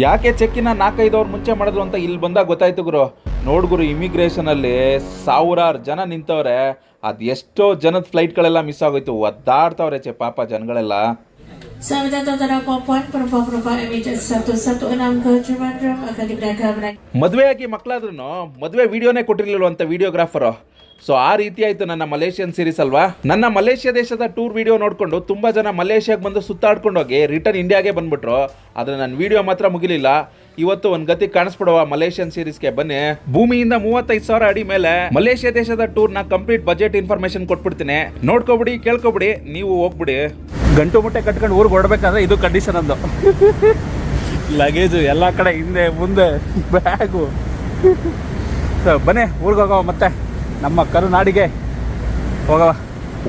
ಯಾಕೆ ಚೆಕ್ಕಿನ ನಾಲ್ಕೈದು ಅವ್ರು ಮುಂಚೆ ಮಾಡಿದ್ರು ಅಂತ ಇಲ್ಲಿ ಬಂದಾಗ ಗೊತ್ತಾಯ್ತು ಗುರು. ನೋಡ್ಗುರು ಇಮಿಗ್ರೇಷನ್ ಅಲ್ಲಿ ಸಾವಿರಾರು ಜನ ನಿಂತವ್ರೆ. ಅದ್ ಎಷ್ಟೋ ಜನದ ಫ್ಲೈಟ್ಗಳೆಲ್ಲ ಮಿಸ್ ಆಗೋಯ್ತು. ಒದ್ದಾಡ್ತವ್ರೆ ಚೆ ಪಾಪ ಜನಗಳೆಲ್ಲ. Selamat datang tuan puan perempuan-perempuan Emirates 116 ke Trivandrum akan diberangkatkan berangkat. ಮದುವೆ ಆಗಿ ಮಕ್ಕಳಾದ್ರೂ ಮದುವೆ ವಿಡಿಯೋನೇ ಕೊಟ್ಟಿರ್ಲಿಲ್ವಂತ ವಿಡಿಯೋಗ್ರಾಫರು ಸೊ ಆ ರೀತಿ ಆಯ್ತು ನನ್ನ ಮಲೇಷಿಯನ್ ಸೀರೀಸ್ ಅಲ್ವಾ? ನನ್ನ ಮಲೇಷ್ಯಾ ದೇಶದ ಟೂರ್ ವಿಡಿಯೋ ನೋಡ್ಕೊಂಡು ತುಂಬಾ ಜನ ಮಲೇಷ್ಯಾಗೆ ಬಂದು ಸುತ್ತಾಡ್ಕೊಂಡು ಹೋಗಿ ರಿಟರ್ನ್ ಇಂಡಿಯಾಗೆ ಬಂದ್ಬಿಟ್ರು. ಆದರೆ ನನ್ನ ವಿಡಿಯೋ ಮಾತ್ರ ಮುಗಿಲಿಲ್ಲ. ಇವತ್ತು ಒಂದು ಗತಿ ಕಾಣಿಸ್ಬಿಡುವ ಮಲೇಷಿಯನ್ ಸೀರೀಸ್ಗೆ ಬನ್ನಿ. ಭೂಮಿಯಿಂದ ಮೂವತ್ತೈದು ಸಾವಿರ ಅಡಿ ಮೇಲೆ ಮಲೇಷ್ಯಾ ದೇಶದ ಟೂರ್ನ ಕಂಪ್ಲೀಟ್ ಬಜೆಟ್ ಇನ್ಫಾರ್ಮೇಶನ್ ಕೊಟ್ಬಿಡ್ತೀನಿ. ನೋಡ್ಕೊಬಿಡಿ, ಕೇಳ್ಕೊಬಿಡಿ, ನೀವು ಹೋಗ್ಬಿಡಿ. ಗಂಟು ಮುಟ್ಟೆ ಕಟ್ಕೊಂಡು ಊರಿಗೆ ಹೊಡ್ಬೇಕಾದ್ರೆ ಇದು ಕಂಡೀಷನ್ ಅಂದು. ಲಗೇಜು ಎಲ್ಲ ಕಡೆ ಹಿಂದೆ ಮುಂದೆ ಬ್ಯಾಗು ಸೊ ಬನ್ನಿ ಊರಿಗೆ ಹೋಗವ ಮತ್ತೆ. ನಮ್ಮ ಕರುನಾಡಿಗೆ ಹೋಗವ.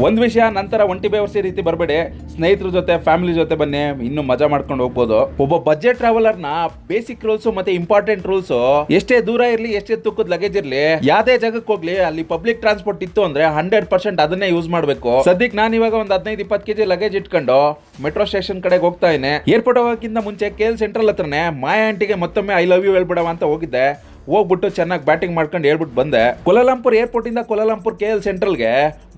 ಒಂದ್ ವಿಷಯ ನಂತರ ಒಂಟಿ ಬೇವರ್ಸಿ ರೀತಿ ಬರಬೇಡಿ. ಸ್ನೇಹಿತರ ಜೊತೆ ಫ್ಯಾಮಿಲಿ ಜೊತೆ ಬನ್ನಿ, ಇನ್ನೂ ಮಜಾ ಮಾಡ್ಕೊಂಡು ಹೋಗ್ಬೋದು. ಒಬ್ಬ ಬಜೆಟ್ ಟ್ರಾವೆಲರ್ನ ಬೇಸಿಕ್ ರೂಲ್ಸ್ ಮತ್ತೆ ಇಂಪಾರ್ಟೆಂಟ್ ರೂಲ್ಸ್ ಎಷ್ಟೇ ದೂರ ಇರಲಿ, ಎಷ್ಟೇ ತುಕ್ಕದ ಲಗೇಜ್ ಇರಲಿ, ಯಾವ್ದೇ ಜಾಗಕ್ಕೆ ಹೋಗ್ಲಿ, ಅಲ್ಲಿ ಪಬ್ಲಿಕ್ ಟ್ರಾನ್ಸ್ಪೋರ್ಟ್ ಇತ್ತು ಅಂದ್ರೆ ಹಂಡ್ರೆಡ್ ಪರ್ಸೆಂಟ್ ಅದನ್ನೇ ಯೂಸ್ ಮಾಡಬೇಕು. ಸದ್ಯಕ್ಕೆ ನಾನು ಇವಾಗ ಒಂದು ಹದಿನೈದು, ಇಪ್ಪತ್ತು ಕೆಜಿ ಲಗೇಜ್ ಇಟ್ಕೊಂಡು ಮೆಟ್ರೋ ಸ್ಟೇಷನ್ ಕಡೆಗೆ ಹೋಗ್ತಾ ಇದ್ದೀನಿ ಏರ್ಪೋರ್ಟ್ ಹೋಗೋಕ್ಕಿಂತ ಮುಂಚೆ ಕೆ ಎಲ್ ಸೆಂಟ್ರಲ್ ಹತ್ರನೇ, ಮಾಯಾ ಆಂಟಿಗೆ ಮತ್ತೊಮ್ಮೆ ಐ ಲವ್ ಯು ಹೇಳ್ಬಿಡವ ಅಂತ ಹೋಗಿದ್ದೆ. ಹೋಗ್ಬಿಟ್ಟು ಚೆನ್ನಾಗಿ ಬ್ಯಾಟಿಂಗ್ ಮಾಡ್ಕೊಂಡು ಹೇಳ್ಬಿಟ್ಟು ಬಂದೆ. ಕೊಲಾಲಂಪುರ್ ಏರ್ಪೋರ್ಟ್ ಇಂದ ಕೊಲಾಲಂಪುರ್ ಕೆ ಎಲ್ ಸೆಂಟ್ರಲ್ಗೆ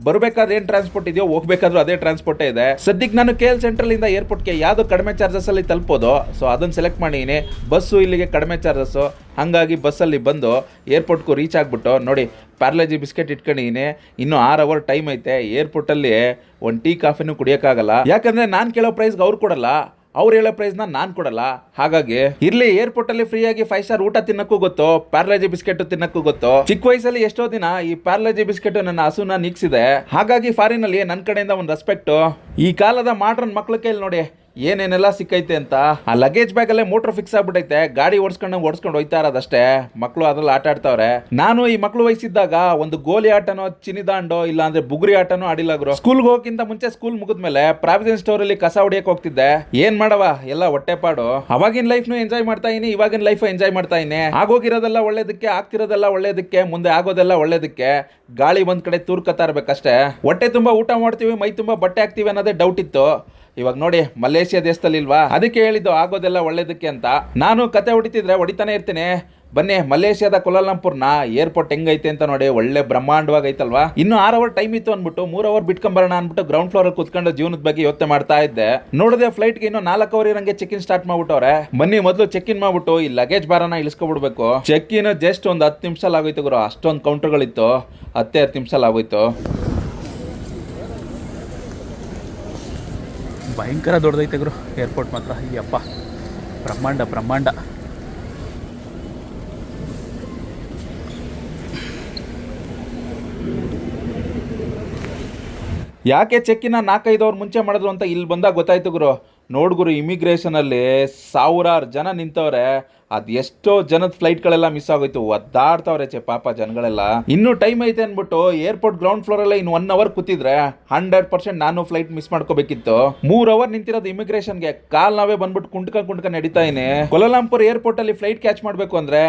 ಬರಬೇಕಾದ್ರೆ ಏನು ಟ್ರಾನ್ಸ್ಪೋರ್ಟ್ ಇದೆಯೋ ಹೋಗ್ಬೇಕಾದ್ರೂ ಅದೇ ಟ್ರಾನ್ಸ್ಪೋರ್ಟೇ ಇದೆ. ಸದ್ಯಕ್ಕೆ ನಾನು ಕೆ ಎಲ್ ಸೆಂಟ್ರಲ್ ಇಂದ ಏರ್ಪೋರ್ಟ್ಗೆ ಯಾವುದು ಕಡಿಮೆ ಚಾರ್ಜಸ್ ಅಲ್ಲಿ ತಲುಪೋದು ಸೊ ಅದನ್ನ ಸೆಲೆಕ್ಟ್ ಮಾಡಿದ್ದೀನಿ ಬಸ್ಸು ಇಲ್ಲಿಗೆ ಕಡಿಮೆ ಚಾರ್ಜಸ್ ಹಾಗಾಗಿ ಬಸ್ಸಲ್ಲಿ ಬಂದು ಏರ್ಪೋರ್ಟ್ಗೂ ರೀಚ್ ಆಗ್ಬಿಟ್ಟು, ನೋಡಿ ಪ್ಯಾರ್ಲಜಿ ಬಿಸ್ಕೆಟ್ ಇಟ್ಕೊಂಡಿದ್ದೀನಿ ಇನ್ನು ಆರು ಅವರ್ ಟೈಮ್ ಐತೆ. ಏರ್ಪೋರ್ಟಲ್ಲಿ ಒಂದು ಟೀ, ಕಾಫಿನೂ ಕುಡಿಯೋಕ್ಕಾಗಲ್ಲ. ಯಾಕಂದ್ರೆ ನಾನು ಕೇಳೋ ಪ್ರೈಸ್ಗೆ ಅವ್ರು ಕೊಡಲ್ಲ. ಅವ್ರು ಹೇಳೋ ಪ್ರೈಸ್ನ ನಾನು ಕೊಡಲ್ಲ. ಹಾಗಾಗಿ ಇರ್ಲಿ ಏರ್ಪೋರ್ಟ್ ಅಲ್ಲಿ ಫ್ರೀ ಆಗಿ ಫೈವ್ ಸ್ಟಾರ್ ಊಟ ತಿನ್ನಕ್ಕೂ ಗೊತ್ತು, ಪ್ಯಾರ್ಲೇಜಿ ಬಿಸ್ಕೆಟ್ ತಿನ್ನಕ್ಕೂ ಗೊತ್ತು, ಚಿಕ್ಕ ವಯಸ್ಸಲ್ಲಿ ಎಷ್ಟೋ ದಿನ ಈ ಪ್ಯಾರ್ಲೇಜಿ ಬಿಸ್ಕೆಟ್ ನನ್ನ ಹಸುನ ನಿಗ್ಸಿದೆ. ಹಾಗಾಗಿ ಫಾರಿನ್ ಅಲ್ಲಿ ನನ್ನ ಕಡೆಯಿಂದ ಒಂದು ರೆಸ್ಪೆಕ್ಟ್ ಈ ಕಾಲದ ಮಾಡ್ರನ್ ಮಕ್ಳ ಕೈಲಿ ನೋಡಿ ಏನೇನೆಲ್ಲ ಸಿಕ್ಕೈತೆ ಅಂತ? ಆ ಲಗೇಜ್ ಬ್ಯಾಗ್ ಅಲ್ಲೇ ಮೋಟರ್ ಫಿಕ್ಸ್ ಆಗ್ಬಿಟ್ಟೈತೆ. ಗಾಡಿ ಓಡಿಸ್ಕೊಂಡು ಓಡಿಸ್ಕೊಂಡು ಹೋಯ್ತಾ ಇರೋದಷ್ಟೇ. ಮಕ್ಕಳು ಅದ್ರಲ್ಲಿ ಆಟ ಆಡ್ತಾವ್ರೆ. ನಾನು ಈ ಮಕ್ಕಳು ವಯಸ್ಸಿದ್ದಾಗ ಒಂದು ಗೋಲಿ ಆಟನೋ, ಚಿನಿದಾಂಡೋ ಇಲ್ಲ ಅಂದ್ರೆ ಬುಗುರಿ ಆಟನೋ ಆಡಿಲ್ಲ ಗುರು. ಸ್ಕೂಲ್ಗೆ ಹೋಗೋಕ್ಕಿಂತ ಮುಂಚೆ ಸ್ಕೂಲ್ ಮುಗಿದ್ಮೇಲೆ ಪ್ರಾವಿಜನ್ ಸ್ಟೋರ್ ಅಲ್ಲಿ ಕಸ ಹೊಡಿಯಕ್ ಹೋಗ್ತಿದ್ದೆ. ಏನ್ ಮಾಡವ? ಎಲ್ಲ ಹೊಟ್ಟೆಪಾಡು ಅವಾಗಿನ ಲೈಫ್ನು ಎಂಜಾಯ್ ಮಾಡ್ತಾ ಇನಿ, ಇವಾಗಿನ ಲೈಫ್ ಎಂಜಾಯ್ ಮಾಡ್ತಾ ಇದೀನಿ ಆಗೋಗಿರೋದೆಲ್ಲ ಒಳ್ಳೇದಕ್ಕೆ, ಆಗ್ತಿರೋದೆಲ್ಲ ಒಳ್ಳೇದಕ್ಕೆ, ಮುಂದೆ ಆಗೋದೆಲ್ಲ ಒಳ್ಳೇದಕ್ಕೆ ಗಾಳಿ ಒಂದ್ ಕಡೆ ತೂರ್ಕತಾ ಇರ್ಬೇಕಷ್ಟೇ. ಹೊಟ್ಟೆ ತುಂಬಾ ಊಟ ಮಾಡ್ತೀವಿ, ಮೈ ತುಂಬಾ ಬಟ್ಟೆ ಹಾಕ್ತೀವಿ ಅನ್ನೋದೇ ಡೌಟ್ ಇತ್ತು. ಇವಾಗ ನೋಡಿ, ಮಲೇಷ್ಯಾ ದೇಶದಲ್ಲಿ ಇಲ್ವಾ ಅದಕ್ಕೆ ಹೇಳಿದ್ದು ಆಗೋದೆಲ್ಲ ಒಳ್ಳೇದಕ್ಕೆ ಅಂತ. ನಾನು ಕತೆ ಹೊಡಿತಿದ್ರೆ ಹೊಡಿತಾನೆ ಇರ್ತೀನಿ. ಬನ್ನಿ, ಮಲೇಷ್ಯಾದ ಕುಲಾಲಂಪುರ್ನ ಏರ್ಪೋರ್ಟ್ ಹೆಂಗೈತೆ ಅಂತ ನೋಡಿ, ಒಳ್ಳೆ ಬ್ರಹ್ಮಾಂಡವಾಗಿ ಐತಲ್ವಾ ಇನ್ನು ಆರ್ ಅವರ್ ಟೈಮ್ ಇತ್ತು ಅಂದ್ಬಿಟ್ಟು, ಮೂರ್ ಅವರ್ ಬಿಟ್ಕೊಂಬರೋಣ ಅಂದ್ಬಿಟ್ಟು ಗ್ರೌಂಡ್ ಫ್ಲೋರ್ ಕುತ್ಕೊಂಡು ಜೀವನದ ಬಗ್ಗೆ ಯೋಚನೆ ಮಾಡ್ತಾ ಇದ್ದೆ. ನೋಡಿದೆ ಫ್ಲೈಟ್ಗೆ ಇನ್ನು ನಾಲ್ಕು ಅವರ್ ಇರಂಗೆ ಚೆಕ್ ಇನ್ ಸ್ಟಾರ್ಟ್ ಮಾಡ್ಬಿಟ್ಟವ್ರೆ. ಬನ್ನಿ, ಮೊದಲು ಚೆಕ್ ಇನ್ ಮಾಡ್ಬಿಟ್ಟು, ಈ ಲಗೇಜ್ ಬಾರನ ಇಳಿಸ್ಕೊಬಿಡ್ಬೇಕು. ಚೆಕ್ ಇನ್ ಜಸ್ಟ್ ಒಂದು ಹತ್ತು ನಿಮಿಷ ಆಗೋಯ್ತು ಗುರು, ಅಷ್ಟೊಂದು ಕೌಂಟರ್ಗಳಿತ್ತು ಹತ್ತೇ ಹತ್ತು ನಿಮಿಷ ಆಗೋಯ್ತು. ಭಯಂಕರ ದೊಡ್ಡದೈತೆ ಗುರು. ಏರ್ಪೋರ್ಟ್ ಮಾತ್ರ. ಅಯ್ಯಪ್ಪ. ಬ್ರಹ್ಮಾಂಡ ಬ್ರಹ್ಮಾಂಡ. ಯಾಕೆ ಚೆಕ್ಕಿನ ನಾಲ್ಕೈದು ಅವ್ರು ಮುಂಚೆ ಮಾಡಿದ್ರು ಅಂತ ಇಲ್ಲಿ ಬಂದಾಗ ಗೊತ್ತಾಯ್ತು ಗುರು. ನೋಡ್ಗುರು ಇಮಿಗ್ರೇಷನ್ ಅಲ್ಲಿ ಸಾವಿರಾರು ಜನ ನಿಂತವ್ರೆ. ಅದ್ ಎಷ್ಟೋ ಜನದ ಫ್ಲೈಟ್ಗಳೆಲ್ಲ ಮಿಸ್ ಆಗೋಯ್ತು. ಒದ್ದಾಡ್ತಾವ್ರೆ ಚೆ ಪಾಪ ಜನಗಳೆಲ್ಲ. ಇನ್ನು ಟೈಮ್ ಐತೆ ಅನ್ಬಿಟ್ಟು ಏರ್ಪೋರ್ಟ್ ಗ್ರೌಂಡ್ ಫ್ಲೋರ್ ಅಲ್ಲಿ ಇನ್ನು ಒನ್ ಅವರ್ ಕೂತಿದ್ರೆ ಹಂಡ್ರೆಡ್ ಪರ್ಸೆಂಟ್ ನಾನು ಫ್ಲೈಟ್ ಮಿಸ್ ಮಾಡ್ಕೋಬೇಕಿತ್ತು. ಮೂರ್ ಅವರ್ ನಿಂತಿರೋದು ಇಮಿಗ್ರೇಷನ್ಗೆ ಕಾಲ್ ನಾವೇ ಬಂದ್ಬಿಟ್ಟು ಕುಂಟ್ಕ ಕುಂಟ್ಕ ನಡೀತಾ ಇದೀನಿ ಕೊಲಾಲಂಪುರ್ ಏರ್ಪೋರ್ಟ್ ಅಲ್ಲಿ ಫ್ಲೈಟ್ ಕ್ಯಾಚ್ ಮಾಡ್ಬೇಕು ಅಂದ್ರೆ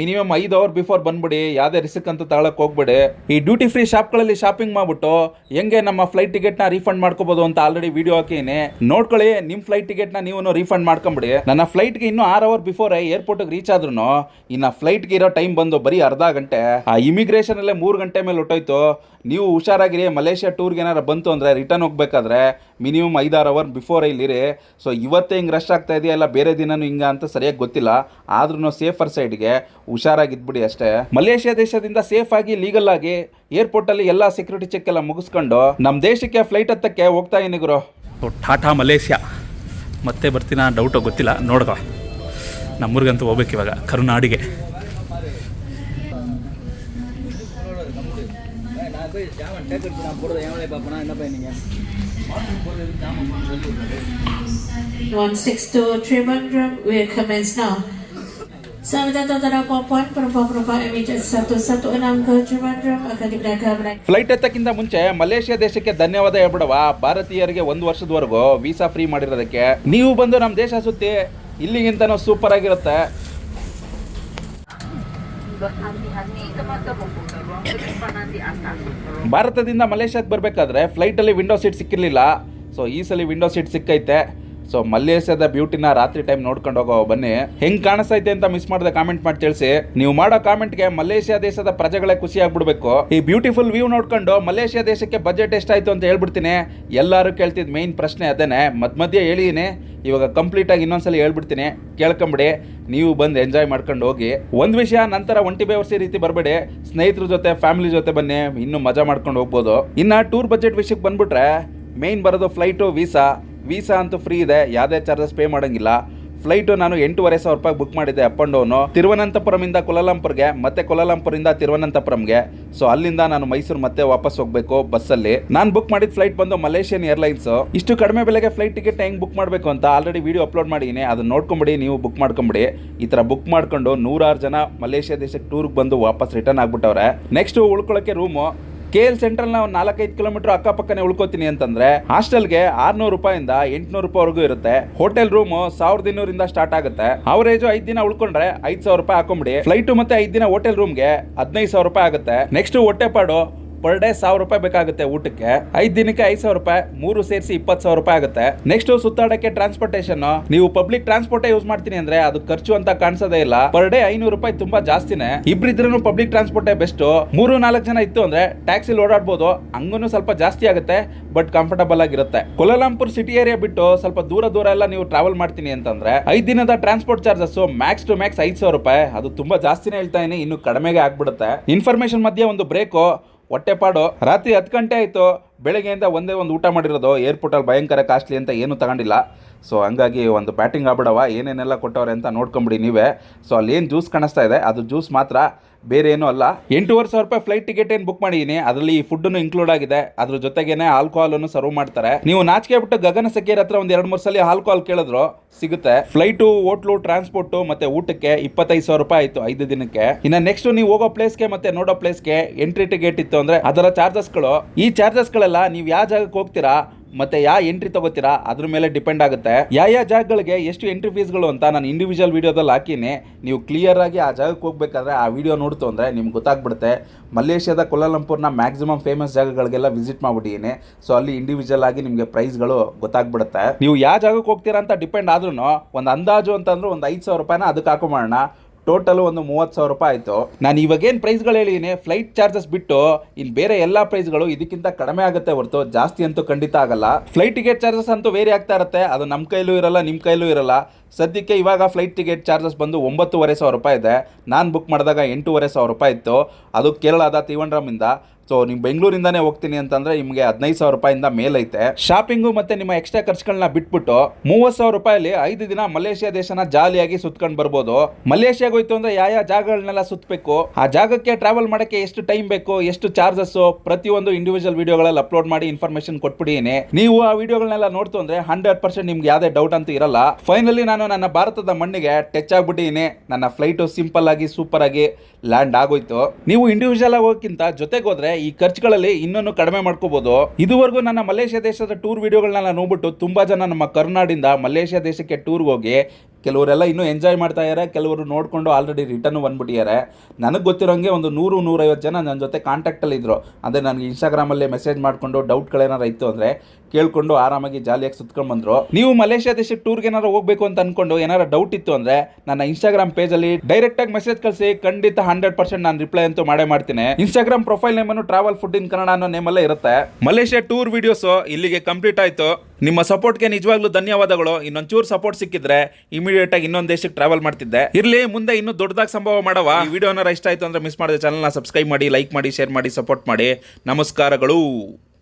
ಮಿನಿಮಮ್ ಐದು ಅವರ್ ಬಿಫೋರ್ ಬಂದ್ಬಿಡಿ, ಯಾವ್ದೇ ರಿಸ್ಕ್ ಅಂತ ತಗೊಳಕ್ ಹೋಗ್ಬೇಡಿ. ಈ ಡ್ಯೂಟಿ ಫ್ರೀ ಶಾಪ್ಗಳಲ್ಲಿ ಶಾಪಿಂಗ್ ಮಾಡ್ಬಿಟ್ಟು ಹೆಂಗೆ ನಮ್ಮ ಫ್ಲೈಟ್ ಟಿಕೆಟ್ನ ರೀಫಂಡ್ ಮಾಡ್ಕೋಬಹುದು ಅಂತ ಆಲ್ರೆಡಿ ವಿಡಿಯೋ ಹಾಕಿನಿ. ನೋಡ್ಕೊಳ್ಳಿ, ನಿಮ್ ಫ್ಲೈಟ್ ಟಿಕೆಟ್ನ ನೀವು ರೀಫಂಡ್ ಮಾಡ್ಕೊಂಬಿಡಿ. ನನ್ನ ಫ್ಲೈಟ್ಗೆ ಇನ್ನು ಆರ್ ಅವರ್ ಬಿಫೋರ್ ಏರ್ಪೋರ್ಟ್ ರೀಚ್ ಆದ್ರೂ ಇನ್ನ ಫ್ಲೈಟ್ಗೆ ಇರೋ ಟೈಮ್ ಬಂದು ಬರೀ ಅರ್ಧ ಗಂಟೆ, ಆ ಇಮಿಗ್ರೇಷನ್ ಅಲ್ಲೇ ಮೂರು ಗಂಟೆ ಮೇಲೆ ಹೊಟ್ಟೋಯ್ತು ನೀವು ಹುಷಾರಾಗಿರಿ, ಮಲೇಷ್ಯಾ ಟೂರ್ಗೆ ಏನಾರು ಬಂತು ಅಂದ್ರೆ ರಿಟರ್ನ್ ಹೋಗ್ಬೇಕಾದ್ರೆ ಮಿನಿಮಮ್ ಐದಾರು ಅವರ್ ಬಿಫೋರ್ ಇಲ್ಲಿರಿ ಸೊ ಇವತ್ತೇ ಹಿಂಗೆ ರಶ್ ಆಗ್ತಾ ಇದೆಯಾ ಇಲ್ಲ ಬೇರೆ ದಿನನೂ ಹಿಂಗ ಅಂತ ಸರಿಯಾಗಿ ಗೊತ್ತಿಲ್ಲ. ಆದ್ರೂ ಸೇಫರ್ ಸೈಡ್ಗೆ ಹುಷಾರಾಗಿದ್ಬಿಡಿ ಅಷ್ಟೇ. ಮಲೇಷ್ಯಾ ದೇಶದಿಂದ ಸೇಫ್ ಆಗಿ ಲೀಗಲ್ ಆಗಿ ಏರ್ಪೋರ್ಟ್ ಅಲ್ಲಿ ಎಲ್ಲ ಸೆಕ್ಯೂರಿಟಿ ಚೆಕ್ ಎಲ್ಲ ಮುಗಿಸ್ಕೊಂಡು ನಮ್ಮ ದೇಶಕ್ಕೆ ಫ್ಲೈಟ್ ಹತ್ತಕ್ಕೆ ಹೋಗ್ತಾ ಗುರು. ಟಾಟಾ ಮಲೇಷ್ಯಾ. ಮತ್ತೆ ಬರ್ತೀನ ಡೌಟು ಗೊತ್ತಿಲ್ಲ. ನೋಡ್ಕೊ. ನಮ್ಮೂರಿಗಂತೂ ಹೋಗ್ಬೇಕು ಇವಾಗ ಕರುನಾಡಿಗೆ. ಫ್ಲೈಟ್ ಎತ್ತಕ್ಕಿಂತ ಮುಂಚೆ ಮಲೇಷ್ಯಾ ದೇಶಕ್ಕೆ ಧನ್ಯವಾದ ಹೇಳ್ಬಿಡವಾ ಭಾರತೀಯರಿಗೆ ಒಂದು ವರ್ಷದವರೆಗೂ ವೀಸಾ ಫ್ರೀ ಮಾಡಿರೋದಕ್ಕೆ. ನೀವು ಬಂದು ನಮ್ಮ ದೇಶ ಸುತ್ತಿ ಇಲ್ಲಿಗಿಂತನೂ ಸೂಪರ್ ಆಗಿರುತ್ತೆ. ಭಾರತದಿಂದ ಮಲೇಷ್ಯಾಕ್ಕೆ ಬರಬೇಕಾದ್ರೆ ಫ್ಲೈಟಲ್ಲಿ ವಿಂಡೋ ಸೀಟ್ ಸಿಕ್ಕಿರಲಿಲ್ಲ ಸೊ ಈ ಸಲ ವಿಂಡೋ ಸೀಟ್ ಸಿಕ್ಕೈತೆ ಸೊ ಮಲೇಷ್ಯಾದ ಬ್ಯೂಟಿನ ರಾತ್ರಿ ಟೈಮ್ ನೋಡ್ಕೊಂಡು ಹೋಗೋ ಬನ್ನಿ. ಹೆಂಗ್ ಕಾಣಿಸ್ತೈತೆ ಅಂತ ಮಿಸ್ ಮಾಡದೆ ಕಾಮೆಂಟ್ ಮಾಡಿ ತಿಳಿಸಿ. ನೀವು ಮಾಡೋ ಕಾಮೆಂಟ್ಗೆ ಮಲೇಷ್ಯಾ ದೇಶದ ಪ್ರಜೆಗಳೇ ಖುಷಿ ಆಗ್ಬಿಡ್ಬೇಕು. ಈ ಬ್ಯೂಟಿಫುಲ್ ವ್ಯೂ ನೋಡ್ಕೊಂಡು ಮಲೇಷ್ಯಾ ದೇಶಕ್ಕೆ ಬಜೆಟ್ ಎಷ್ಟಾಯ್ತು ಅಂತ ಹೇಳ್ಬಿಡ್ತೀನಿ. ಎಲ್ಲರೂ ಕೇಳ್ತಿದ್ ಮೇನ್ ಪ್ರಶ್ನೆ ಅದೇನೆ. ಮಧ್ಯ ಮಧ್ಯೆ ಹೇಳಿದೀನಿ. ಇವಾಗ ಕಂಪ್ಲೀಟ್ ಆಗಿ ಇನ್ನೊಂದ್ಸಲ ಹೇಳ್ಬಿಡ್ತೀನಿ. ಕೇಳ್ಕೊಂಬಿಡಿ. ನೀವು ಬಂದು ಎಂಜಾಯ್ ಮಾಡ್ಕೊಂಡು ಹೋಗಿ. ಒಂದು ವಿಷಯ ನಂತರ ಒಂಟಿ ಬೇವರ್ಸಿ ರೀತಿ ಬರಬೇಡಿ. ಸ್ನೇಹಿತರ ಜೊತೆ ಫ್ಯಾಮಿಲಿ ಜೊತೆ ಬನ್ನಿ. ಇನ್ನೂ ಮಜಾ ಮಾಡ್ಕೊಂಡು ಹೋಗ್ಬೋದು. ಇನ್ನು ಟೂರ್ ಬಜೆಟ್ ವಿಷಯಕ್ಕೆ ಬಂದ್ಬಿಟ್ರೆ ಮೇನ್ ಬರೋದು ಫ್ಲೈಟು ವೀಸಾ ವೀಸಾ ಅಂತೂ ಫ್ರೀ ಇದೆ, ಯಾವುದೇ ಚಾರ್ಜಸ್ ಪೇ ಮಾಡೋಂಗಿಲ್ಲ. ಫ್ಲೈಟು ನಾನು ಎಂಟೂವರೆ ಸಾವಿರ ರೂಪಾಯಿ ಬುಕ್ ಮಾಡಿದ್ದೆ ಅಪ್ ಆ್ಯಂಡ್ ಡೌನು. ತಿರುವನಂತಪುರಮಿಂದ ಕುಲಾಲಂಪುರ್ಗೆ, ಮತ್ತೆ ಕೊಲಲಂಪುರಿಂದ ತಿರುವನಂತಪುರಂಗೆ. ಸೊ ಅಲ್ಲಿಂದ ನಾನು ಮೈಸೂರು ಮತ್ತೆ ವಾಪಸ್ ಹೋಗಬೇಕು ಬಸ್ಸಲ್ಲಿ. ನಾನು ಬುಕ್ ಮಾಡಿದ ಫ್ಲೈಟ್ ಬಂದು ಮಲೇಷಿಯನ್ ಏರ್ಲೈನ್ಸ್. ಇಷ್ಟು ಕಡಿಮೆ ಬೆಲೆಗೆ ಫ್ಲೈಟ್ ಟಿಕೆಟ್ ಹೆಂಗೆ ಬುಕ್ ಮಾಡಬೇಕು ಅಂತ ಆಲ್ರೆಡಿ ವಿಡಿಯೋ ಅಪ್ಲೋಡ್ ಮಾಡಿದ್ದೀನಿ. ಅದನ್ನು ನೋಡ್ಕೊಂಬಿಡಿ, ನೀವು ಬುಕ್ ಮಾಡ್ಕೊಂಬಿಡಿ. ಈ ಥರ ಬುಕ್ ಮಾಡ್ಕೊಂಡು ನೂರಾರು ಜನ ಮಲೇಷ್ಯಾ ದೇಶಕ್ಕೆ ಟೂರ್ಗೆ ಬಂದು ವಾಪಸ್ ರಿಟರ್ನ್ ಆಗ್ಬಿಟ್ಟವ್ರೆ. ನೆಕ್ಸ್ಟ್ ಉಳ್ಕೊಳ್ಳೋಕ್ಕೆ ರೂಮು. ಕೆ ಎಲ್ ಸೆಂಟ್ರಲ್ ನಾವು ನಾಲ್ಕೈದು ಕಿಲೋಮೀಟರ್ ಅಕ್ಕಪಕ್ಕನೆ ಉಳ್ಕೋತೀನಿ ಅಂತಂದ್ರೆ ಹಾಸ್ಟೆಲ್ಗೆ ಆರ್ನೂರು ರೂಪಾಯಿಂದ ಎಂಟ್ನೂರು ರೂಪಾಯಿವರೆಗೂ ಇರುತ್ತೆ. ಹೋಟೆಲ್ ರೂಮ್ ಸಾವಿರದ ಇನ್ನೂರಿಂದ ಸ್ಟಾರ್ಟ್ ಆಗುತ್ತೆ. ಅವರೇಜು ಐದ್ ದಿನ ಉಳ್ಕೊಂಡ್ರೆ ಐದ್ ಸಾವಿರ ರೂಪಾಯಿ ಹಾಕೊಂಬಿಡಿ. ಫ್ಲೈಟ್ ಮತ್ತೆ ಐದ್ ದಿನ ಹೋಟೆಲ್ ರೂಮ್ಗೆ ಹದಿನೈದು ಸಾವಿರ ರೂಪಾಯಿ ಆಗುತ್ತೆ. ನೆಕ್ಸ್ಟ್ ಹೊಟ್ಟೆಪಾಡು ಪರ್ ಡೇ ಸಾವಿರ ರೂಪಾಯಿ ಬೇಕಾಗುತ್ತೆ ಊಟಕ್ಕೆ. ಐದ್ ದಿನಕ್ಕೆ ಐದ್ ಸಾವಿರ ರೂಪಾಯಿ, ಮೂರು ಸೇರಿಸಿ ಇಪ್ಪತ್ತು ಸಾವಿರ ರೂಪಾಯಿ ಆಗುತ್ತೆ. ನೆಕ್ಸ್ಟ್ ಸುತ್ತಾಡಕ್ಕೆ ಟ್ರಾನ್ಸ್ಪೋರ್ಟೇಷನ್ ನೀವು ಪಬ್ಲಿಕ್ ಟ್ರಾನ್ಸ್ಪೋರ್ಟ್ ಯೂಸ್ ಮಾಡ್ತೀನಿ ಅಂದ್ರೆ ಅದು ಖರ್ಚು ಅಂತ ಕಾಣಿಸೋದೇ ಇಲ್ಲ. ಪರ್ ಡೇ ಐನೂರು ರೂಪಾಯಿ ತುಂಬಾ ಜಾಸ್ತಿನೇ. ಇಬ್ರಿದ್ರೂ ಪಬ್ಲಿಕ್ ಟ್ರಾನ್ಸ್ಪೋರ್ಟೇ ಬೆಸ್ಟ್ ಮೂರು ನಾಲ್ಕು ಜನ ಇತ್ತು ಅಂದ್ರೆ ಟ್ಯಾಕ್ಸಿ ಓಡಾಡ್ಬೋದು ಹಂಗೂ ಸ್ವಲ್ಪ ಜಾಸ್ತಿ ಆಗುತ್ತೆ ಬಟ್ ಕಂಫರ್ಟಬಲ್ ಆಗಿರುತ್ತೆ. ಕೊಲಾಲಂಪುರ್ ಸಿಟಿ ಏರಿಯಾ ಬಿಟ್ಟು ಸ್ವಲ್ಪ ದೂರ ದೂರ ಎಲ್ಲ ನೀವು ಟ್ರಾವೆಲ್ ಮಾಡ್ತೀನಿ ಅಂತಂದ್ರೆ ಐದ್ ದಿನದ transport charges max to max ಐದ್ ಸಾವಿರ ರೂಪಾಯಿ. ಅದು ತುಂಬಾ ಜಾಸ್ತಿನೇ ಹೇಳ್ತಾ ಇನ್ನು ಕಡಿಮೆಗೆ ಆಗ್ಬಿಡುತ್ತೆ. ಇನ್ಫಾರ್ಮೇಶನ್ ಮಧ್ಯೆ ಒಂದು ಬ್ರೇಕು ಹೊಟ್ಟೆಪಾಡು ರಾತ್ರಿ ಹತ್ತು ಗಂಟೆ ಆಯಿತು. ಬೆಳಗ್ಗೆಯಿಂದ ಒಂದೇ ಒಂದು ಊಟ ಮಾಡಿರೋದು. ಏರ್ಪೋರ್ಟಲ್ಲಿ ಭಯಂಕರ ಕಾಸ್ಟ್ಲಿ ಅಂತ ಏನೂ ತಗೊಂಡಿಲ್ಲ. ಸೊ ಹಂಗಾಗಿ ಒಂದು ಬ್ಯಾಟಿಂಗ್ ಆಗ್ಬಿಡವ ಏನೇನೆಲ್ಲ ಕೊಟ್ಟವ್ರೆ ಅಂತ ನೋಡ್ಕೊಂಬಿಡಿ ನೀವೇ. ಸೊ ಅಲ್ಲಿ ಏನು ಜ್ಯೂಸ್ ಕಾಣಿಸ್ತಾ ಇದೆ. ಅದು ಜ್ಯೂಸ್ ಮಾತ್ರ. ಬೇರೆ ಏನೂ ಅಲ್ಲ. ಎಂಟೂವರೆ ಸಾವಿರ ರೂಪಾಯಿ ಫ್ಲೈಟ್ ಟಿಕೆಟ್ ಏನು ಬುಕ್ ಮಾಡಿದ್ದೀನಿ ಅದರಲ್ಲಿ ಈ ಫುಡ್ನು ಇನ್ಕ್ಲೂಡ್ ಆಗಿದೆ. ಅದ್ರ ಜೊತೆಗೇನೆ ಆಲ್ಕೋಹಾಲನ್ನು ಸರ್ವ್ ಮಾಡ್ತಾರೆ. ನೀವು ನಾಚಿಕೆ ಬಿಟ್ಟು ಗಗನ ಸಖಿಯರ್ ಹತ್ರ ಒಂದು ಎರಡು ಮೂರು ಸಲ ಆಲ್ಕೋಹಾಲ್ ಕೇಳಿದ್ರು, ಸಿಗುತ್ತೆ. ಫ್ಲೈಟು ಹೋಟ್ಲು ಟ್ರಾನ್ಸ್ಪೋರ್ಟು ಮತ್ತೆ ಊಟಕ್ಕೆ ಇಪ್ಪತ್ತೈದು ಸಾವಿರ ರೂಪಾಯಿ ಆಯಿತು ಐದು ದಿನಕ್ಕೆ. ಇನ್ನು ನೆಕ್ಸ್ಟ್ ನೀವು ಹೋಗೋ ಪ್ಲೇಸ್ಗೆ ಮತ್ತೆ ನೋಡೋ ಪ್ಲೇಸ್ಗೆ ಎಂಟ್ರಿ ಟಿಕೆಟ್ ಇತ್ತು ಅಂದ್ರೆ ಅದರ ಚಾರ್ಜಸ್ಗಳು ಈ ಚಾರ್ಜಸ್ಗಳೆಲ್ಲ ನೀವು ಯಾವ ಜಾಗಕ್ಕೆ ಹೋಗ್ತೀರಾ? ಮತ್ತೆ ಯಾವ ಎಂಟ್ರಿ ತಗೋತೀರಾ? ಅದ್ರ ಮೇಲೆ ಡಿಪೆಂಡ್ ಆಗುತ್ತೆ. ಯಾವ ಯಾವ ಜಾಗಗಳಿಗೆ ಎಷ್ಟು ಎಂಟ್ರಿ ಫೀಸ್ಗಳು ಅಂತ ನಾನು ಇಂಡಿವಿಜುವಲ್ ವಿಡಿಯೋದಲ್ಲಿ ಹಾಕಿನಿ. ನೀವು ಕ್ಲಿಯರ್ ಆಗಿ ಆ ಜಾಗಕ್ಕೆ ಹೋಗ್ಬೇಕಾದ್ರೆ ಆ ವಿಡಿಯೋ ನೋಡ್ತು ಅಂದರೆ ನಿಮ್ಗೆ ಗೊತ್ತಾಗ್ಬಿಡುತ್ತೆ. ಮಲೇಷ್ಯಾದ ಕೊಲಾಲಂಪುರ್ನ ಮ್ಯಾಕ್ಸಿಮಮ್ ಫೇಮಸ್ ಜಾಗಗಳಿಗೆಲ್ಲ ವಿಸಿಟ್ ಮಾಡ್ಬಿಟ್ಟಿದ್ದೀನಿ ಸೊ ಅಲ್ಲಿ ಇಂಡಿವಿಜುವಲ್ ಆಗಿ ನಿಮಗೆ ಪ್ರೈಸ್ಗಳು ಗೊತ್ತಾಗ್ಬಿಡುತ್ತೆ. ನೀವು ಯಾವ ಜಾಗಕ್ಕೆ ಹೋಗ್ತೀರಾ ಅಂತ ಡಿಪೆಂಡ್ ಆದ್ರೂ ಒಂದು ಅಂದಾಜು ಅಂತಂದ್ರೆ ಒಂದು ಐದು ಸಾವಿರ ರೂಪಾಯಿನ ಅದಕ್ಕೆ ಹಾಕೊಂಬೋಣ ಟೋಟಲ್ ಒಂದು ಮೂವತ್ತು ಸಾವಿರ ರೂಪಾಯಿ ಆಯಿತು. ನಾನು ಇವಾಗೇನು ಪ್ರೈಸ್ಗಳು ಹೇಳಿದ್ದೀನಿ ಫ್ಲೈಟ್ ಚಾರ್ಜಸ್ ಬಿಟ್ಟು ಇಲ್ಲಿ ಬೇರೆ ಎಲ್ಲ ಪ್ರೈಸ್ಗಳು ಇದಕ್ಕಿಂತ ಕಡಿಮೆ ಆಗುತ್ತೆ ಹೊರತು, ಜಾಸ್ತಿ ಅಂತೂ ಖಂಡಿತ ಆಗಲ್ಲ. ಫ್ಲೈಟ್ ಟಿಕೆಟ್ ಚಾರ್ಜಸ್ ಅಂತೂ ವೇರಿ ಆಗ್ತಾ ಇರುತ್ತೆ, ಅದು ನಮ್ಮ ಕೈಲೂ ಇರಲ್ಲ ನಿಮ್ಮ ಕೈಲೂ ಇರಲ್ಲ. ಸದ್ಯಕ್ಕೆ ಇವಾಗ ಫ್ಲೈಟ್ ಟಿಕೆಟ್ ಚಾರ್ಜಸ್ ಬಂದು ಒಂಬತ್ತುವರೆ ಸಾವಿರ ರೂಪಾಯಿ ಇದೆ. ನಾನು ಬುಕ್ ಮಾಡಿದಾಗ ಎಂಟೂವರೆ ಸಾವಿರ ರೂಪಾಯಿ ಇತ್ತು. ಅದು ಕೇರಳದ ತಿರುವನಂತಪುರಮಿಂದ ಸೊ ನೀವು ಬೆಂಗಳೂರಿಂದಾನೇ ಹೋಗ್ತೀನಿ ಅಂತಂದ್ರೆ ನಿಮಗೆ ಹದಿನೈದು ಸಾವಿರ ರೂಪಾಯಿಂದ ಮೇಲೈತೆ. ಶಾಪಿಂಗು ಮತ್ತೆ ನಿಮ್ಮ ಎಕ್ಸ್ಟ್ರಾ ಖರ್ಚುಗಳನ್ನ ಬಿಟ್ಬಿಟ್ಟು ಮೂವತ್ತು ಸಾವಿರ ರೂಪಾಯಲ್ಲಿ ಐದು ದಿನ ಮಲೇಷ್ಯಾ ದೇಶನ ಜಾಲಿಯಾಗಿ ಸುತ್ಕೊಂಡು ಬರ್ಬೋದು. ಮಲೇಷಿಯಾಗ ಹೋಯ್ತು ಅಂದ್ರೆ ಯಾವ ಯಾವ ಜಾಗಗಳನ್ನೆಲ್ಲ ಸುತ್ತಬೇಕು ಆ ಜಾಗಕ್ಕೆ ಟ್ರಾವೆಲ್ ಮಾಡೋಕ್ಕೆ ಎಷ್ಟು ಟೈಮ್ ಬೇಕು? ಎಷ್ಟು ಚಾರ್ಜಸ್ ಪ್ರತಿಯೊಂದು ಇಂಡಿವಿಜುವಲ್ ವಿಡಿಯೋಗಳಲ್ಲಿ ಅಪ್ಲೋಡ್ ಮಾಡಿ ಇನ್ಫಾರ್ಮೇಶನ್ ಕೊಟ್ಬಿಡೀನಿ. ನೀವು ಆ ವಿಡಿಯೋಗಳನ್ನೆಲ್ಲ ನೋಡ್ತು ಅಂದ್ರೆ ಹಂಡ್ರೆಡ್ ಪರ್ಸೆಂಟ್ ನಿಮ್ಗೆ ಯಾವುದೇ ಡೌಟ್ ಅಂತ ಇರಲ್ಲ. ಫೈನಲಿ ನಾನು ನನ್ನ ಭಾರತದ ಮಣ್ಣಿಗೆ ಟಚ್ ಆಗ್ಬಿಟ್ಟಿದ್ದೀನಿ ನನ್ನ ಫ್ಲೈಟು ಸಿಂಪಲ್ ಆಗಿ ಸೂಪರ್ ಆಗಿ ಲ್ಯಾಂಡ್ ಆಗೋಯ್ತು. ನೀವು ಇಂಡಿವಿಜುವಲ್ ಆಗಿ ಹೋಗೋಕ್ಕಿಂತ ಜೊತೆಗೆ ಹೋದ್ರೆ ಈ ಖರ್ಚುಗಳಲ್ಲಿ ಇನ್ನೊಂದು ಕಡಿಮೆ ಮಾಡ್ಕೋಬಹುದು ಇದುವರೆಗೂ ನನ್ನ ಮಲೇಷ್ಯಾ ದೇಶದ ಟೂರ್ ವಿಡಿಯೋಗಳನ್ನೆಲ್ಲ ನೋಡ್ಬಿಟ್ಟು ತುಂಬಾ ಜನ ನಮ್ಮ ಕರ್ನಾಡಿಂದ ಮಲೇಷ್ಯಾ ದೇಶಕ್ಕೆ ಟೂರ್ಗೆ ಹೋಗಿ ಕೆಲವರೆಲ್ಲ ಇನ್ನೂ ಎಂಜಾಯ್ ಮಾಡ್ತಾ ಇದ್ದಾರೆ ಕೆಲವರು ನೋಡಿಕೊಂಡು ಆಲ್ರೆಡಿ ರಿಟರ್ನ್ ಬಂದ್ಬಿಟ್ಟಿದ್ದಾರೆ. ನನಗೆ ಗೊತ್ತಿರೋಂಗೆ ಒಂದು ನೂರು, ನೂರೈವತ್ತು ಜನ ನನ್ನ ಜೊತೆ ಕಾಂಟ್ಯಾಕ್ಟಲ್ಲಿ ಇದ್ರು. ಅಂದರೆ ನನಗೆ ಇನ್ಸ್ಟಾಗ್ರಾಮಲ್ಲೇ ಮೆಸೇಜ್ ಮಾಡಿಕೊಂಡು ಡೌಟ್ಗಳೇನಾರು ಇತ್ತು ಅಂದರೆ ಕೇಳಿಕೊಂಡು ಆರಾಮಾಗಿ ಜಾಲಿಯಾಗಿ ಸುತ್ಕೊಂಡು ಬಂದರು. ನೀವು ಮಲೇಷ್ಯಾ ದೇಶಕ್ಕೆ ಟೂರ್ಗೆ ಏನಾರು ಹೋಗಬೇಕು ಅಂತ ಅನ್ಕೊಂಡು ಏನಾರು ಡೌಟ್ ಇತ್ತು ಅಂದರೆ ನನ್ನ ಇನ್ಸ್ಟಾಗ್ರಾಮ್ ಪೇಜಲ್ಲಿ ಡೈರೆಕ್ಟಾಗಿ ಮೆಸೇಜ್ ಕಳಿಸಿ ಖಂಡಿತ ಹಂಡ್ರೆಡ್ ಪರ್ಸೆಂಟ್ ನಾನು ರಿಪ್ಲೈ ಅಂತೂ ಮಾಡೇ ಮಾಡ್ತೀನಿ. ಇನ್ಸ್ಟಾಗ್ರಾಮ್ ಪ್ರೊಫೈಲ್ ನೇಮನ್ನು ಟ್ರಾವೆಲ್ ಫುಡ್ ಇನ್ ಕನ್ನಡ ಅನ್ನೋ ನೇಮಲ್ಲೇ ಇರುತ್ತೆ. ಮಲೇಷ್ಯಾ ಟೂರ್ ವಿಡಿಯೋಸು ಇಲ್ಲಿಗೆ ಕಂಪ್ಲೀಟ್ ಆಯಿತು. ನಿಮ್ಮ ಸಪೋರ್ಟ್ಗೆ ನಿಜವಾಗ್ಲೂ ಧನ್ಯವಾದಗಳು. ಇನ್ನೊಂಚೂರು ಸಪೋರ್ಟ್ ಸಿಕ್ಕಿದ್ರೆ ಇಮಿಡಿಯೇಟ್ ಆಗಿ ಇನ್ನೊಂದು ದೇಶಕ್ಕೆ ಟ್ರಾವೆಲ್ ಮಾಡ್ತಿದ್ದೆ. ಇರ್ಲಿ, ಮುಂದೆ ಇನ್ನೂ ದೊಡ್ಡದಾಗಿ ಸಂಭವ ಮಾಡವ. ಈ ವಿಡಿಯೋನ ಇಷ್ಟ ಆಯ್ತು ಅಂದ್ರೆ ಮಿಸ್ ಮಾಡಿದ ಚಾನಲ್ನ ಸಬ್ಸ್ಕ್ರೈಬ್ ಮಾಡಿ ಲೈಕ್ ಮಾಡಿ ಶೇರ್ ಮಾಡಿ ಸಪೋರ್ಟ್ ಮಾಡಿ. ನಮಸ್ಕಾರಗಳು.